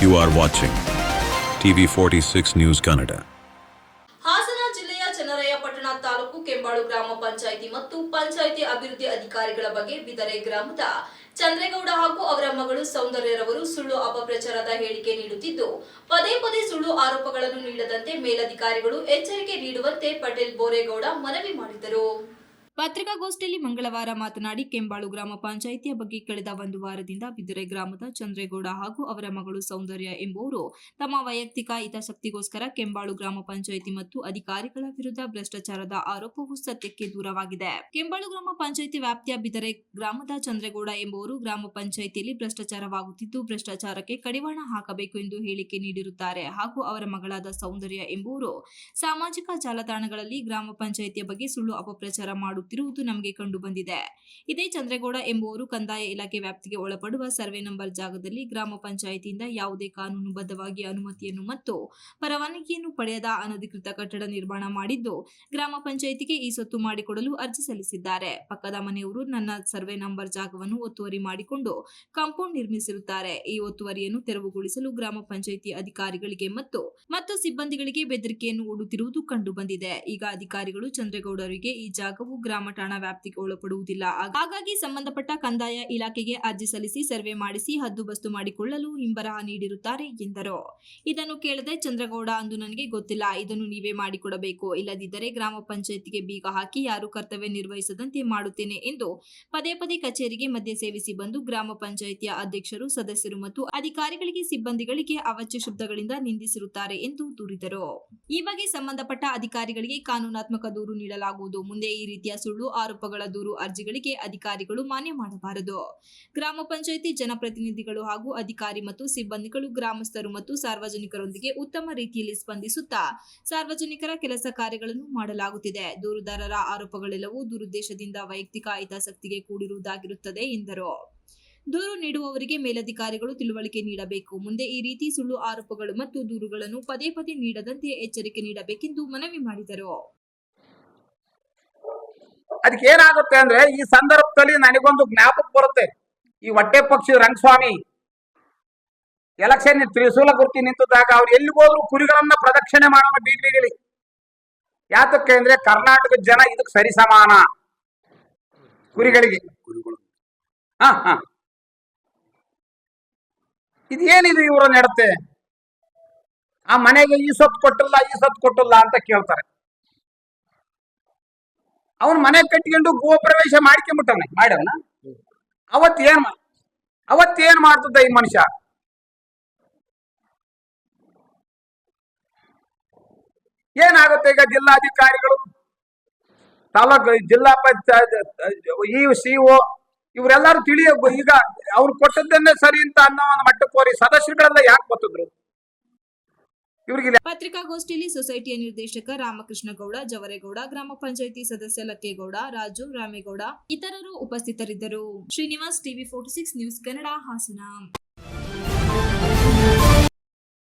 You are watching TV 46 News Kannada. Hassan ಜಿಲ್ಲೆಯ ಚನ್ನರಾಯಪಟ್ಟಣ ತಾಲೂಕು ಕೆಂಬಾಳು ಗ್ರಾಮ ಪಂಚಾಯಿತಿ ಮತ್ತು ಪಂಚಾಯಿತಿ ಅಭಿವೃದ್ಧಿ ಅಧಿಕಾರಿಗಳ ಬಗ್ಗೆ ಬಿದರೆ ಗ್ರಾಮದ ಚಂದ್ರೇಗೌಡ ಹಾಗೂ ಅವರ ಮಗಳು ಸೌಂದರ್ಯರವರು ಸುಳ್ಳು ಅಪಪ್ರಚಾರದ ಹೇಳಿಕೆ ನೀಡುತ್ತಿದ್ದು, ಪದೇ ಪದೇ ಸುಳ್ಳು ಆರೋಪಗಳನ್ನು ನೀಡದಂತೆ ಮೇಲಧಿಕಾರಿಗಳು ಎಚ್ಚರಿಕೆ ನೀಡುವಂತೆ ಪಟೇಲ್ ಬೋರೇಗೌಡ ಮನವಿ ಮಾಡಿದರು ಪತ್ರಿಕಾಗೋಷ್ಠಿಯಲ್ಲಿ ಮಂಗಳವಾರ ಮಾತನಾಡಿ ಕೆಂಬಾಳು ಗ್ರಾಮ ಪಂಚಾಯಿತಿಯ ಬಗ್ಗೆ ಕಳೆದ ಒಂದು ವಾರದಿಂದ ಬಿದುರೆ ಗ್ರಾಮದ ಚಂದ್ರೇಗೌಡ ಹಾಗೂ ಅವರ ಮಗಳು ಸೌಂದರ್ಯ ಎಂಬುವರು ತಮ್ಮ ವೈಯಕ್ತಿಕ ಹಿತಾಸಕ್ತಿಗೋಸ್ಕರ ಕೆಂಬಾಳು ಗ್ರಾಮ ಪಂಚಾಯಿತಿ ಮತ್ತು ಅಧಿಕಾರಿಗಳ ವಿರುದ್ಧ ಭ್ರಷ್ಟಾಚಾರದ ಆರೋಪವು ಸತ್ಯಕ್ಕೆ ದೂರವಾಗಿದೆ. ಕೆಂಬಾಳು ಗ್ರಾಮ ಪಂಚಾಯಿತಿ ವ್ಯಾಪ್ತಿಯ ಬಿದರೆ ಗ್ರಾಮದ ಚಂದ್ರೇಗೌಡ ಎಂಬುವರು ಗ್ರಾಮ ಪಂಚಾಯಿತಿಯಲ್ಲಿ ಭ್ರಷ್ಟಾಚಾರವಾಗುತ್ತಿದ್ದು, ಭ್ರಷ್ಟಾಚಾರಕ್ಕೆ ಕಡಿವಾಣ ಹಾಕಬೇಕು ಎಂದು ಹೇಳಿಕೆ ನೀಡಿರುತ್ತಾರೆ ಹಾಗೂ ಅವರ ಮಗಳಾದ ಸೌಂದರ್ಯ ಎಂಬುವರು ಸಾಮಾಜಿಕ ಜಾಲತಾಣಗಳಲ್ಲಿ ಗ್ರಾಮ ಪಂಚಾಯಿತಿಯ ಬಗ್ಗೆ ಸುಳ್ಳು ಅಪಪ್ರಚಾರ ಮಾಡುತ್ತಿರುವುದು ನಮಗೆ ಕಂಡು ಬಂದಿದೆ. ಇದೇ ಚಂದ್ರೇಗೌಡ ಎಂಬುವರು ಕಂದಾಯ ಇಲಾಖೆ ವ್ಯಾಪ್ತಿಗೆ ಒಳಪಡುವ ಸರ್ವೆ ನಂಬರ್ ಜಾಗದಲ್ಲಿ ಗ್ರಾಮ ಪಂಚಾಯಿತಿಯಿಂದ ಯಾವುದೇ ಕಾನೂನುಬದ್ಧವಾಗಿ ಅನುಮತಿಯನ್ನು ಮತ್ತು ಪರವಾನಗಿಯನ್ನು ಪಡೆಯದ ಅನಧಿಕೃತ ಕಟ್ಟಡ ನಿರ್ಮಾಣ ಮಾಡಿದ್ದು, ಗ್ರಾಮ ಪಂಚಾಯಿತಿಗೆ ಈ ಸೊತ್ತು ಮಾಡಿಕೊಡಲು ಅರ್ಜಿ ಸಲ್ಲಿಸಿದ್ದಾರೆ. ಪಕ್ಕದ ಮನೆಯವರು ನನ್ನ ಸರ್ವೆ ನಂಬರ್ ಜಾಗವನ್ನು ಒತ್ತುವರಿ ಮಾಡಿಕೊಂಡು ಕಾಂಪೌಂಡ್ ನಿರ್ಮಿಸಿರುತ್ತಾರೆ. ಈ ಒತ್ತುವರಿಯನ್ನು ತೆರವುಗೊಳಿಸಲು ಗ್ರಾಮ ಪಂಚಾಯಿತಿ ಅಧಿಕಾರಿಗಳಿಗೆ ಮತ್ತು ಮತ್ತು ಸಿಬ್ಬಂದಿಗಳಿಗೆ ಬೆದರಿಕೆಯನ್ನು ಓಡುತ್ತಿರುವುದು ಕಂಡು ಬಂದಿದೆ. ಈಗ ಅಧಿಕಾರಿಗಳು ಚಂದ್ರೇಗೌಡರಿಗೆ ಈ ಜಾಗವು ಗ್ರಾಮ ಠಾಣಾ ವ್ಯಾಪ್ತಿಗೆ ಒಳಪಡುವುದಿಲ್ಲ. ಹಾಗಾಗಿ ಸಂಬಂಧಪಟ್ಟ ಕಂದಾಯ ಇಲಾಖೆಗೆ ಅರ್ಜಿ ಸಲ್ಲಿಸಿ ಸರ್ವೆ ಮಾಡಿಸಿ ಹದ್ದುಬಸ್ತು ಮಾಡಿಕೊಳ್ಳಲು ಹಿಂಬರಹ ನೀಡಿರುತ್ತಾರೆ ಎಂದರು. ಇದನ್ನು ಕೇಳದೆ ಚಂದ್ರಗೌಡ ಅಂದು ನನಗೆ ಗೊತ್ತಿಲ್ಲ. ಇದನ್ನು ನೀವೇ ಮಾಡಿಕೊಡಬೇಕು. ಇಲ್ಲದಿದ್ದರೆ ಗ್ರಾಮ ಪಂಚಾಯತಿಗೆ ಬೀಗ ಹಾಕಿ ಯಾರು ಕರ್ತವ್ಯ ನಿರ್ವಹಿಸದಂತೆ ಮಾಡುತ್ತೇನೆ ಎಂದು ಪದೇ ಪದೇ ಕಚೇರಿಗೆ ಮದ್ಯ ಸೇವಿಸಿ ಬಂದು ಗ್ರಾಮ ಪಂಚಾಯಿತಿಯ ಅಧ್ಯಕ್ಷರು, ಸದಸ್ಯರು ಮತ್ತು ಅಧಿಕಾರಿಗಳಿಗೆ ಸಿಬ್ಬಂದಿಗಳಿಗೆ ಅವಚ್ಯ ಶಬ್ದಗಳಿಂದ ನಿಂದಿಸಿರುತ್ತಾರೆ ಎಂದು ದೂರಿದರು. ಈ ಬಗ್ಗೆ ಸಂಬಂಧಪಟ್ಟ ಅಧಿಕಾರಿಗಳಿಗೆ ಕಾನೂನಾತ್ಮಕ ದೂರು ನೀಡಲಾಗುವುದು. ಮುಂದೆ ಈ ರೀತಿಯ ಸುಳ್ಳು ಆರೋಪಗಳ ದೂರು ಅರ್ಜಿಗಳಿಗೆ ಅಧಿಕಾರಿಗಳು ಮಾನ್ಯ ಮಾಡಬಾರದು. ಗ್ರಾಮ ಪಂಚಾಯಿತಿ ಜನಪ್ರತಿನಿಧಿಗಳು ಹಾಗೂ ಅಧಿಕಾರಿ ಮತ್ತು ಸಿಬ್ಬಂದಿಗಳು ಗ್ರಾಮಸ್ಥರು ಮತ್ತು ಸಾರ್ವಜನಿಕರೊಂದಿಗೆ ಉತ್ತಮ ರೀತಿಯಲ್ಲಿ ಸ್ಪಂದಿಸುತ್ತಾ ಸಾರ್ವಜನಿಕರ ಕೆಲಸ ಕಾರ್ಯಗಳನ್ನು ಮಾಡಲಾಗುತ್ತಿದೆ. ದೂರುದಾರರ ಆರೋಪಗಳೆಲ್ಲವೂ ದುರುದ್ದೇಶದಿಂದ ವೈಯಕ್ತಿಕ ಹಿತಾಸಕ್ತಿಗೆ ಕೂಡಿರುವುದಾಗಿರುತ್ತದೆ ಎಂದರು. ದೂರು ನೀಡುವವರಿಗೆ ಮೇಲಧಿಕಾರಿಗಳು ತಿಳುವಳಿಕೆ ನೀಡಬೇಕು. ಮುಂದೆ ಈ ರೀತಿ ಸುಳ್ಳು ಆರೋಪಗಳು ಮತ್ತು ದೂರುಗಳನ್ನು ಪದೇ ಪದೇ ನೀಡದಂತೆ ಎಚ್ಚರಿಕೆ ನೀಡಬೇಕೆಂದು ಮನವಿ ಮಾಡಿದರು. ಅದಕ್ಕೆ ಏನಾಗುತ್ತೆ ಅಂದ್ರೆ ಈ ಸಂದರ್ಭದಲ್ಲಿ ನನಗೊಂದು ಜ್ಞಾಪಕ ಬರುತ್ತೆ. ಈ ಹೊಟ್ಟೆ ಪಕ್ಷಿ ರಂಗಸ್ವಾಮಿ ಎಲೆಕ್ಷನ್ ತ್ರಿಶೂಲ ಗುರ್ತಿ ನಿಂತಿದ್ದಾಗ ಅವ್ರು ಎಲ್ಲಿಗೋದ್ರು ಕುರಿಗಳನ್ನ ಪ್ರದಕ್ಷಿಣೆ ಮಾಡೋಣ ಬೀದಿಲಿ ಯಾತಕ್ಕೆ ಅಂದ್ರೆ ಕರ್ನಾಟಕದ ಜನ ಇದಕ್ಕೆ ಸರಿ ಸಮಾನ ಕುರಿಗಳಿಗೆ. ಹಾ ಹಾ. ಇದೇನಿದು ಇವರ ನಡತೆ? ಆ ಮನೆಗೆ ಈ ಸೊತ್ತು ಕೊಟ್ಟಿಲ್ಲ, ಈ ಸೊತ್ತು ಕೊಟ್ಟಿಲ್ಲ ಅಂತ ಕೇಳ್ತಾರೆ. ಅವನ್ ಮನೆ ಕಟ್ಟಿಕೊಂಡು ಗೋ ಪ್ರವೇಶ ಮಾಡ್ಕೊಂಡ್ಬಿಟ್ಟವನ ಮಾಡ್ಯವನ ಅವತ್ ಏನ್ ಅವತ್ ಏನ್ ಮಾಡ್ತದ ಈ ಮನುಷ್ಯ? ಏನಾಗುತ್ತೆ ಈಗ ಜಿಲ್ಲಾಧಿಕಾರಿಗಳು? ತಾಲೂಕು ಜಿಲ್ಲಾ ಪಂಚಾಯತ್, ಈ ಸಿಒ ಇವರೆಲ್ಲರೂ ತಿಳಿಯ ಈಗ ಅವ್ರು ಕೊಟ್ಟದ್ದನ್ನೇ ಸರಿ ಅಂತ ಅನ್ನೋ ಒಂದು ಮಟ್ಟಕ್ಕೆ ಹೋರಿ ಸದಸ್ಯರುಗಳೆಲ್ಲ ಯಾಕೆ ಗೊತ್ತಿದ್ರು ಪತ್ರಿಕಾಗೋಷ್ಠಿಯಲ್ಲಿ ಸೊಸೈಟಿಯ ನಿರ್ದೇಶಕ ರಾಮಕೃಷ್ಣ ಗೌಡ, ಜವರೇಗೌಡ, ಗ್ರಾಮ ಪಂಚಾಯಿತಿ ಸದಸ್ಯ ಲಕ್ಕೇಗೌಡ, ರಾಜು ರಾಮೇಗೌಡ ಇತರರು ಉಪಸ್ಥಿತರಿದ್ದರು. Srinivas TV forty six news Kannada Hassan.